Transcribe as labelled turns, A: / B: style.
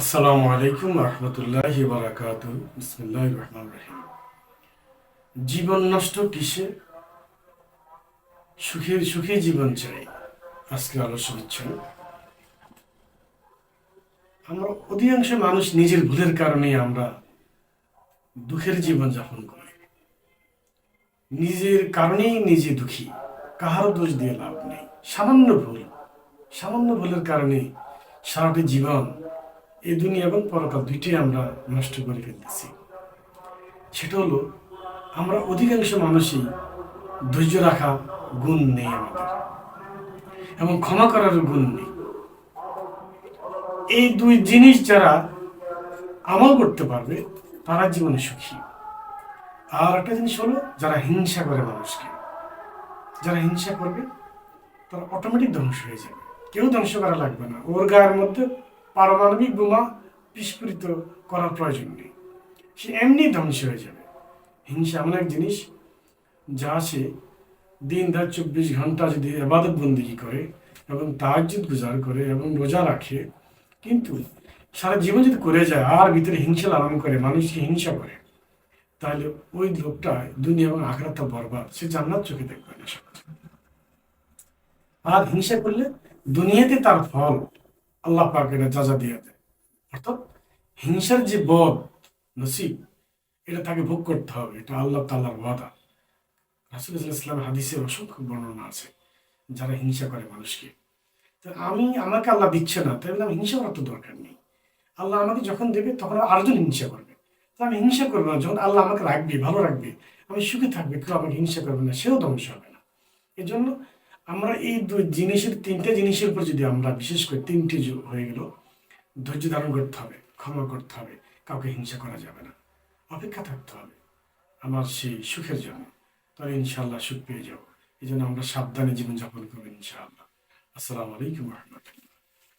A: আসসালামু আলাইকুম রহমতুল্লাহ বারাকাত বিসমুল্লাহ রহমান রহিম। জীবন নষ্ট কিসে? সুখের সুখে জীবন চাই। আজকে আলোচনা হচ্ছে, আমরা অধিকাংশ মানুষ নিজের ভুলের কারণে আমরা দুঃখের জীবন যাপন করি। নিজের কারণেই নিজে দুঃখী, কাহারও দোষ দিয়ে লাভ নেই। সামান্য ভুল, সামান্য ভুলের কারণে সারাটি জীবন এই দুনিয়া এবং পরকাল দুইটাই আমরা নষ্ট করে ফেলতেছি। সেটা হলো, আমরা অধিকাংশ মানুষই ধৈর্য রাখা গুণ নেই আমাদের, এবং ক্ষমা করার গুণ নেই। এই দুই জিনিস যারা আমল করতে পারবে, তারা জীবনে সুখী। আর একটা জিনিস হলো, যারা হিংসা করে মানুষকে, যারা হিংসা করবে, তারা অটোমেটিক ধ্বংস হয়ে যাবে। কেউ ধ্বংস করা লাগবে না। ওর গায়ের মধ্যে পারমাণবিক বোমা বিস্ফোরিত করার প্রয়োজন নেই। সে এমনি ধ্বংস হয়ে যাবে। হিংসা এমন এক জিনিস যা সে দিন রাত চব্বিশ ঘণ্টা যদি আবাদত বন্দিগি করে এবং তাহাজ্জুদ গুজার করে এবং রোজা রাখে, কিন্তু সারা জীবন যদি করে যায়, আর ভিতরে হিংসা লালন করে মানুষকে হিংসা করে? তাহলে ওই লোকটা দুনিয়া এবং আখরাতটা বরবাদ। সে জান্নাত চোখে দেখবে না আর হিংসা করলে দুনিয়াতে তার ফল আল্লাহ পাক এটা যাজা দিয়ে দেয়। অর্থাৎ হিংসার যে বদ নসিব, এটা তাকে ভোগ করতে হবে। এটা আল্লাহ তাল্লাহর ওয়াদা। রাসুল ইসলাম হাদিসে অসংখ্য বর্ণনা আছে যারা হিংসা করে মানুষকে। তো আমি, আমাকে আল্লাহ দিচ্ছে না, তাই বলে আমি হিংসা করার তো দরকার নেই। আল্লাহ আমাকে যখন দেবে, তখন আরেকজন হিংসা করবে। তো আমি হিংসা করব না, যখন আল্লাহ আমাকে রাখবে, ভালো রাখবে, আমি সুখে থাকবে, কেউ আমাকে হিংসা করবে না, সেও ধ্বংস হবে না। এই জন্য আমরা এই দুই জিনিসের, তিনটে জিনিসের উপর যদি আমরা, বিশেষ করে তিনটে হয়ে গেল, ধৈর্য ধারণ করতে হবে, ক্ষমা করতে হবে, কাউকে হিংসা করা যাবে না। অপেক্ষা থাকতে হবে আমার সেই সুখের জন্য। তাহলে ইনশাল্লাহ সুখ পেয়ে যাব। এই জন্য আমরা সাবধানে জীবনযাপন করব ইনশাআল্লাহ। আসসালামু আলাইকুম রহমতুল্লাহ।